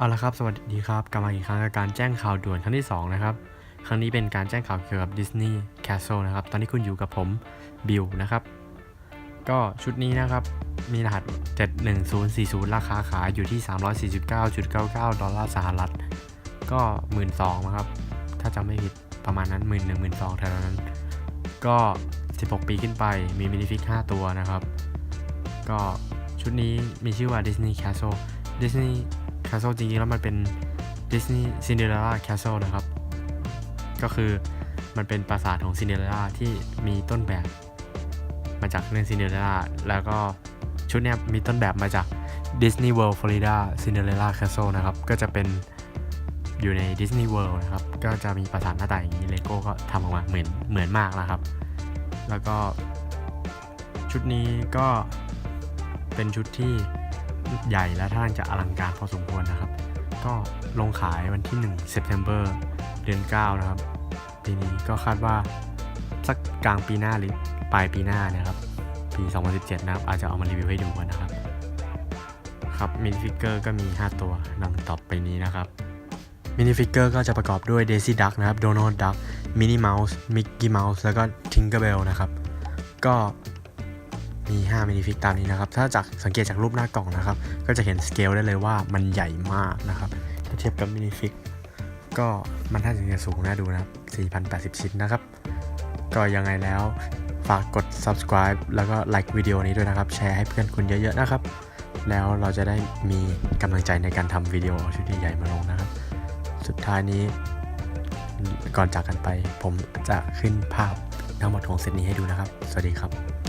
เอาละครับ สวัสดีครับ กลับมาอีกครั้งกับการแจ้งข่าวด่วนครั้งที่ 2 นะครับ ครั้งนี้เป็นการแจ้งข่าวเกี่ยวกับดิสนีย์แคส l e นะครับ ตอนนี้คุณอยู่กับผมบิวนะครับ ก็ชุดนี้นะครับ มีรหัส 71040 ราคาขายอยู่ที่ 349.99 ดอลลาร์สหรัฐ ก็ 12,000นะครับ ถ้าจำไม่ผิดประมาณนั้น 1 1 2 0 0 0เท่านั้น ก็ 16 ปีขึ้นไปมีมินิฟิก 5 ตัวนะครับ ก็ชุดนี้มีชื่อว่า Disney Castle Disney Castle จริงๆแล้วมันเป็น Disney Cinderella Castle นะครับ ก็คือมันเป็นปราสาทของ Cinderella ที่มีต้นแบบ มาจากเรื่อง Cinderella แล้วก็ชุดเนี้ยมีต้นแบบมาจาก Disney World Florida Cinderella Castle นะครับ ก็จะเป็นอยู่ใน Disney World นะครับ ก็จะมีปราสาทหน้าตาอย่างนี้เลโก้ก็ทำออกมาเหมือนเหมือนมากนะครับ แล้วก็ชุดนี้ก็เป็นชุดที่ ใหญ่และท่าทางจะอลังการพอสมควรนะครับ ก็ลงขายวันที่1 September เดือน 9 นะครับ ปีนี้ก็คาดว่าสักกลางปีหน้าหรือปลายปีหน้านะครับ ปี 2017 นะครับ อาจจะเอามารีวิวให้ดูกันนะครับ ครับมินิฟิกเกอร์ก็มี 5 ตัวดังต่อไปนี้นะครับมินิฟิกเกอร์ก็จะประกอบด้วย Daisy Duck นะครับ Donald Duck Minnie Mouse Mickey Mouse แล้วก็ Tinkerbell นะครับ ก็ มี 5 มินิฟิกตามนี้นะครับ ถ้าจากสังเกตจากรูปหน้ากล่องนะครับ ก็จะเห็นสเกลได้เลยว่ามันใหญ่มากนะครับถ้าเทียบกับมินิฟิกก็มันท่าจะสูงน่าดูนะครับ 4,080 ชิ้นนะครับ ก็ยังไงแล้วฝากกด subscribe แล้วก็ like วิดีโอนี้ด้วยนะครับ แชร์ให้เพื่อนคุณเยอะๆนะครับ แล้วเราจะได้มีกำลังใจในการทำวิดีโอชุดใหญ่ๆมาลงนะครับ สุดท้ายนี้ก่อนจากกันไป ผมจะขึ้นภาพทั้งหมดของเซตนี้ให้ดูนะครับ สวัสดีครับ